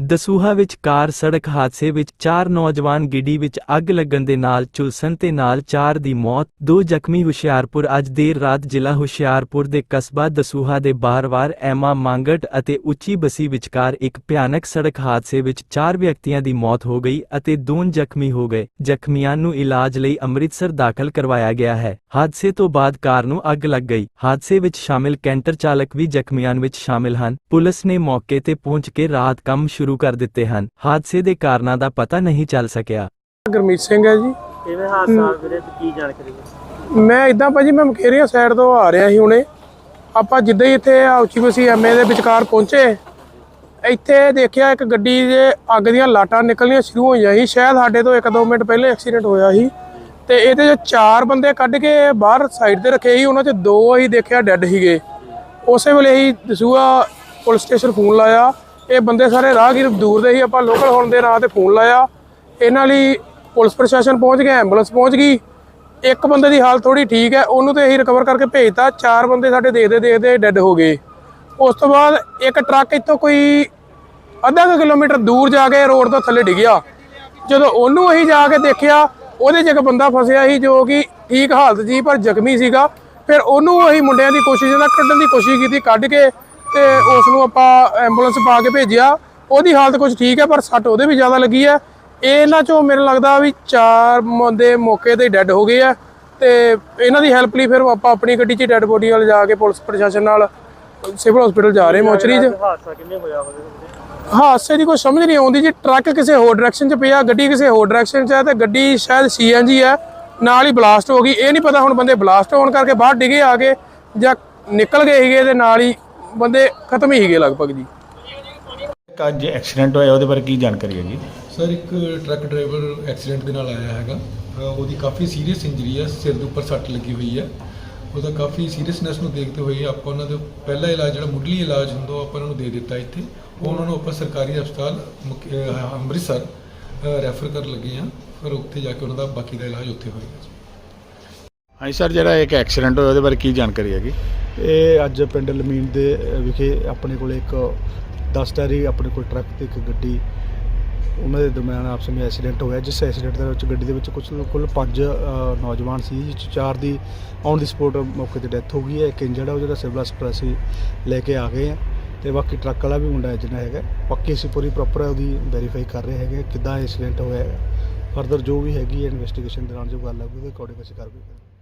ਦਸੂਹਾ ਵਿੱਚ ਕਾਰ ਸੜਕ ਹਾਦਸੇ ਵਿੱਚ ਚਾਰ ਨੌਜਵਾਨ ਗਿੱਡੀ ਵਿੱਚ ਅੱਗ ਲੱਗਣ ਦੇ ਨਾਲ ਝੁਲਸਣ ਤੇ ਨਾਲ ਚਾਰ ਦੀ ਮੌਤ, ਦੋ ਜ਼ਖਮੀ ਹੁਸ਼ਿਆਰਪੁਰ ਅੱਜ ਦੇਰ ਰਾਤ ਜ਼ਿਲ੍ਹਾ ਹੁਸ਼ਿਆਰਪੁਰ ਦੇ ਕਸਬਾ ਦਸੂਹਾ ਦੇ ਬਾਰਵਾਰ ਐਮਾ ਮੰਗਟ ਅਤੇ ਉੱਚੀ ਬਸੀ ਵਿਚਕਾਰ ਇੱਕ ਭਿਆਨਕ ਸੜਕ ਹਾਦਸੇ ਵਿੱਚ ਚਾਰ ਵਿਅਕਤੀਆਂ ਦੀ ਮੌਤ ਹੋ ਗਈ ਅਤੇ ਦੋ ਜ਼ਖਮੀ ਹੋ ਗਏ। ਜ਼ਖਮੀਆਂ ਨੂੰ ਇਲਾਜ ਲਈ ਅੰਮ੍ਰਿਤਸਰ ਦਾਖਲ ਕਰਵਾਇਆ ਗਿਆ ਹੈ। ਹਾਦਸੇ ਤੋਂ ਬਾਅਦ ਕਾਰ ਨੂੰ ਅੱਗ ਲੱਗ ਗਈ। ਹਾਦਸੇ ਵਿੱਚ ਸ਼ਾਮਿਲ ਕੈਂਟਰ ਚਾਲਕ ਵੀ ਜ਼ਖਮੀਆਂ ਵਿੱਚ ਸ਼ਾਮਿਲ ਹਨ। ਪੁਲਿਸ ਨੇ ਮੌਕੇ ਤੇ ਪਹੁੰਚ ਕੇ ਰਾਹਤ ਕੰਮ ਸ਼ੁਰੂ ਕਰ ਦਿੱਤੇ ਹਨ। ਹਾਦਸੇ ਦੇ ਕਾਰਨਾਂ ਦਾ ਪਤਾ ਨਹੀਂ ਚੱਲ ਸਕਿਆ। ਗੁਰਮੀਤ ਸਿੰਘ ਹੈ ਜੀ। ਕਿਵੇਂ ਹਾਦਸਾ ਵੀਰੇ? ਤੇ ਕੀ ਜਾਣਕਾਰੀ ਹੈ? ਮੈਂ ਇਦਾਂ ਭਾਜੀ ਮੈਂ ਮਖੇਰੀਆ ਸਾਈਡ ਤੋਂ ਆ ਰਿਹਾ ਸੀ ਹੁਣੇ। ਆਪਾਂ ਜਿੱਦਾਂ ਹੀ ਇੱਥੇ ਆ ਉੱਚੀ ਬਸੀ ਐਮਏ ਦੇ ਵਿਚਕਾਰ ਪਹੁੰਚੇ ਇੱਥੇ ਦੇਖਿਆ ਇੱਕ ਗੱਡੀ ਦੇ ਅੱਗ ਦੀਆਂ ਲਾਟਾਂ ਨਿਕਲਣੀਆਂ ਸ਼ੁਰੂ ਹੋਈਆਂ ਸੀ। ਸ਼ਾਇਦ ਸਾਡੇ ਤੋਂ 1-2 ਮਿੰਟ ਪਹਿਲੇ ਐਕਸੀਡੈਂਟ ਹੋਇਆ ਸੀ। ਤੇ ਇਹਦੇ ਚ ਚਾਰ ਬੰਦੇ ਕੱਢ ਕੇ ਬਾਹਰ ਸਾਈਡ ਤੇ ਰੱਖੇ ਸੀ। ਉਹਨਾਂ ਚ ਦੋ ਹੀ ਦੇਖਿਆ ਡੈੱਡ ਸੀਗੇ। ਉਸੇ ਵੇਲੇ ਹੀ ਦਸੂਆ ਪੁਲਿਸ ਸਟੇਸ਼ਨ ਫੋਨ ਲਾਇਆ। ਇਹ ਬੰਦੇ ਸਾਰੇ ਰਾਹਗੀਰ ਦੂਰ ਦੇ ਹੀ ਆਪਾਂ ਲੋਕਲ ਹੋਣ ਦੇ ਨਾਂ ਤੇ ਫੋਨ ਲਾਇਆ। ਇਹਨਾਂ ਲਈ ਪੁਲਿਸ ਪ੍ਰਸ਼ਾਸਨ ਪਹੁੰਚ ਗਿਆ ਐਂਬੂਲੈਂਸ ਪਹੁੰਚ ਗਈ। ਇੱਕ ਬੰਦੇ ਦੀ ਹਾਲਤ ਥੋੜੀ ਠੀਕ ਹੈ, ਉਹਨੂੰ ਤੇ ਅਸੀਂ ਰਿਕਵਰ ਕਰਕੇ ਭੇਜਤਾ। ਚਾਰ ਬੰਦੇ ਸਾਡੇ ਦੇਖਦੇ ਦੇਖਦੇ ਡੈੱਡ ਹੋ ਗਏ। ਉਸ ਤੋਂ ਬਾਅਦ ਇੱਕ ਟਰੱਕ ਇੱਥੋਂ ਕੋਈ ਅੱਧਾ ਕੁ ਕਿਲੋਮੀਟਰ ਦੂਰ ਜਾ ਕੇ ਰੋਡ ਤੋਂ ਥੱਲੇ ਡਿੱਗਿਆ। ਜਦੋਂ ਉਹਨੂੰ ਅਸੀਂ ਜਾ ਕੇ ਦੇਖਿਆ, ਉਹਦੇ 'ਚ ਇੱਕ ਬੰਦਾ ਫਸਿਆ ਸੀ ਜੋ ਕਿ ਠੀਕ ਹਾਲਤ ਸੀ, ਪਰ ਜ਼ਖਮੀ ਸੀਗਾ। ਫਿਰ ਉਹਨੂੰ ਅਸੀਂ ਮੁੰਡਿਆਂ ਦੀ ਕੋਸ਼ਿਸ਼ ਨਾਲ ਕੱਢਣ ਦੀ ਕੋਸ਼ਿਸ਼ ਕੀਤੀ, ਕੱਢ ਕੇ ਤੇ ਉਸ ਨੂੰ ਆਪਾਂ ਐਂਬੂਲੈਂਸ ਪਾ ਕੇ ਭੇਜਿਆ। ਉਹਦੀ ਹਾਲਤ ਕੁਝ ਠੀਕ ਹੈ, ਪਰ ਸੱਟ ਉਹਦੇ ਵੀ ਜ਼ਿਆਦਾ ਲੱਗੀ ਹੈ। ਇਹਨਾਂ ਚੋਂ ਮੈਨੂੰ ਲੱਗਦਾ ਵੀ ਚਾਰ ਬੰਦੇ ਮੌਕੇ ਤੇ ਡੈੱਡ ਹੋ ਗਏ ਆ। ਤੇ ਇਹਨਾਂ ਦੀ ਹੈਲਪ ਲਈ ਫਿਰ ਆਪਾਂ ਆਪਣੀ ਗੱਡੀ 'ਚ ਡੈੱਡ ਬੋਡੀ ਵਾਲ ਜਾ ਕੇ ਪੁਲਿਸ ਪ੍ਰਸ਼ਾਸਨ ਨਾਲ ਸਿਵਲ ਹਸਪੀਟਲ ਜਾ ਰਹੇ ਮੋਚਰੀ 'ਚ। ਹਾਦਸਾ ਕਿਵੇਂ ਹੋਇਆ ਹੋਵੇ ਹਾਦਸੇ ਦੀ ਕੋਈ ਸਮਝ ਨਹੀਂ ਆਉਂਦੀ ਜੀ। ਟਰੱਕ ਕਿਸੇ ਹੋਰ ਡਾਇਰੈਕਸ਼ਨ 'ਚ ਪਿਆ, ਗੱਡੀ ਕਿਸੇ ਹੋਰ ਡਾਇਰੈਕਸ਼ਨ 'ਚ ਹੈ ਤੇ ਗੱਡੀ ਸ਼ਾਇਦ ਸੀਐਨਜੀ ਹੈ। ਨਾਲ ਹੀ ਬਲਾਸਟ ਹੋ ਗਈ। ਇਹ ਨਹੀਂ ਪਤਾ ਹੁਣ ਬੰਦੇ ਬਲਾਸਟ ਹੋਣ ਕਰਕੇ ਬਾਹਰ ਡਿੱਗੇ ਆ ਕੇ ਜਾਂ ਨਿਕਲ ਗਏ ਸੀਗੇ ਤੇ ਨਾਲ ਹੀ ਬੰਦੇ ਖਤਮ ਹੀ ਸੀਗੇ ਲਗਭਗ ਜੀ। ਇੱਕ ਅੱਜ ਐਕਸੀਡੈਂਟ ਹੋਇਆ ਉਹਦੇ ਬਾਰੇ ਕੀ ਜਾਣਕਾਰੀ ਹੈਗੀ? ਸਰ ਇੱਕ ਟਰੱਕ ਡਰਾਈਵਰ ਐਕਸੀਡੈਂਟ ਦੇ ਨਾਲ ਆਇਆ ਹੈਗਾ। ਅ, ਉਹਦੀ ਕਾਫੀ ਸੀਰੀਅਸ ਇੰਜਰੀ ਹੈ ਸਿਰ ਦੇ ਉੱਪਰ ਸੱਟ ਲੱਗੀ ਹੋਈ ਹੈ। ਉਹਦਾ ਕਾਫੀ ਸੀਰੀਅਸਨੈਸ ਨੂੰ ਦੇਖਦੇ ਹੋਏ ਆਪਾਂ ਉਹਨਾਂ ਦਾ ਪਹਿਲਾ ਇਲਾਜ ਜਿਹੜਾ ਮੁੱਢਲੀ ਇਲਾਜ ਹੁੰਦਾ ਉਹ ਆਪਾਂ ਉਹਨਾਂ ਨੂੰ ਦੇ ਦਿੱਤਾ ਇੱਥੇ। ਉਹ ਉਹਨਾਂ ਨੂੰ ਆਪਾਂ ਸਰਕਾਰੀ ਹਸਪਤਾਲ ਮੁਕ- ਅ, ਅੰਮ੍ਰਿਤਸਰ ਰੈਫਰ ਕਰਨ ਲੱਗੇ ਹਾਂ। ਫਿਰ ਉੱਥੇ ਜਾ ਕੇ ਉਹਨਾਂ ਦਾ ਬਾਕੀ ਦਾ ਇਲਾਜ ਉੱਥੇ ਹੋਏਗਾ। ਹਾਂਜੀ ਸਰ, ਜਿਹੜਾ ਇੱਕ ਐਕਸੀਡੈਂਟ ਹੋਇਆ ਉਹਦੇ ਬਾਰੇ ਕੀ ਜਾਣਕਾਰੀ ਹੈਗੀ? ਇਹ ਅੱਜ ਪਿੰਡ ਲਮੀਨ ਦੇ ਵਿਖੇ ਆਪਣੇ ਕੋਲ ਇੱਕ 10 ਟੈਰੀ ਆਪਣੇ ਕੋਲ ਟਰੱਕ ਤੇ ਇੱਕ ਗੱਡੀ, ਉਹਨਾਂ ਦੇ ਦਰਮਿਆਨ ਆਪਸ ਵਿੱਚ ਐਕਸੀਡੈਂਟ ਹੋਇਆ, ਜਿਸ ਐਕਸੀਡੈਂਟ ਦੇ ਵਿੱਚ ਗੱਡੀ ਦੇ ਵਿੱਚ ਕੁਝ ਕੁੱਲ ਪੰਜ ਨੌਜਵਾਨ ਸੀ, ਜਿਸ 'ਚ ਚਾਰ ਦੀ ਔਨ ਦੀ ਸਪੋਟ ਮੌਕੇ ਤੇ ਡੈਥ ਹੋ ਗਈ ਹੈ, ਇੱਕ ਇੰਜਰਡ ਹੈ ਉਹ ਜਿਹੜਾ ਸਿਵਲ ਹਸਪਤਾਲ ਅਸੀਂ ਲੈ ਕੇ ਆ ਗਏ ਆ ਤੇ ਬਾਕੀ ਟਰੱਕ ਵਾਲਾ ਵੀ ਮੁੰਡਾ ਜਿਹੜਾ ਹੈਗਾ, ਬਾਕੀ ਅਸੀਂ ਪੂਰੀ ਪ੍ਰੋਪਰ ਉਹਦੀ ਵੈਰੀਫਾਈ ਕਰ ਰਹੇ ਹੈਗੇ ਕਿੱਦਾਂ ਐਕਸੀਡੈਂਟ ਹੋਇਆ ਹੈ। ਫਰਦਰ ਜੋ ਵੀ ਹੈਗੀ ਹੈ ਇਨਵੈਸਟੀਗੇਸ਼ਨ ਦੌਰਾਨ ਜੋ ਗੱਲ ਆਊਗੀ ਉਹਦੇ ਅਕੋਰਡਿੰਗ ਅਸੀਂ ਕਾਰਵਾਈ ਕਰਾਂਗੇ।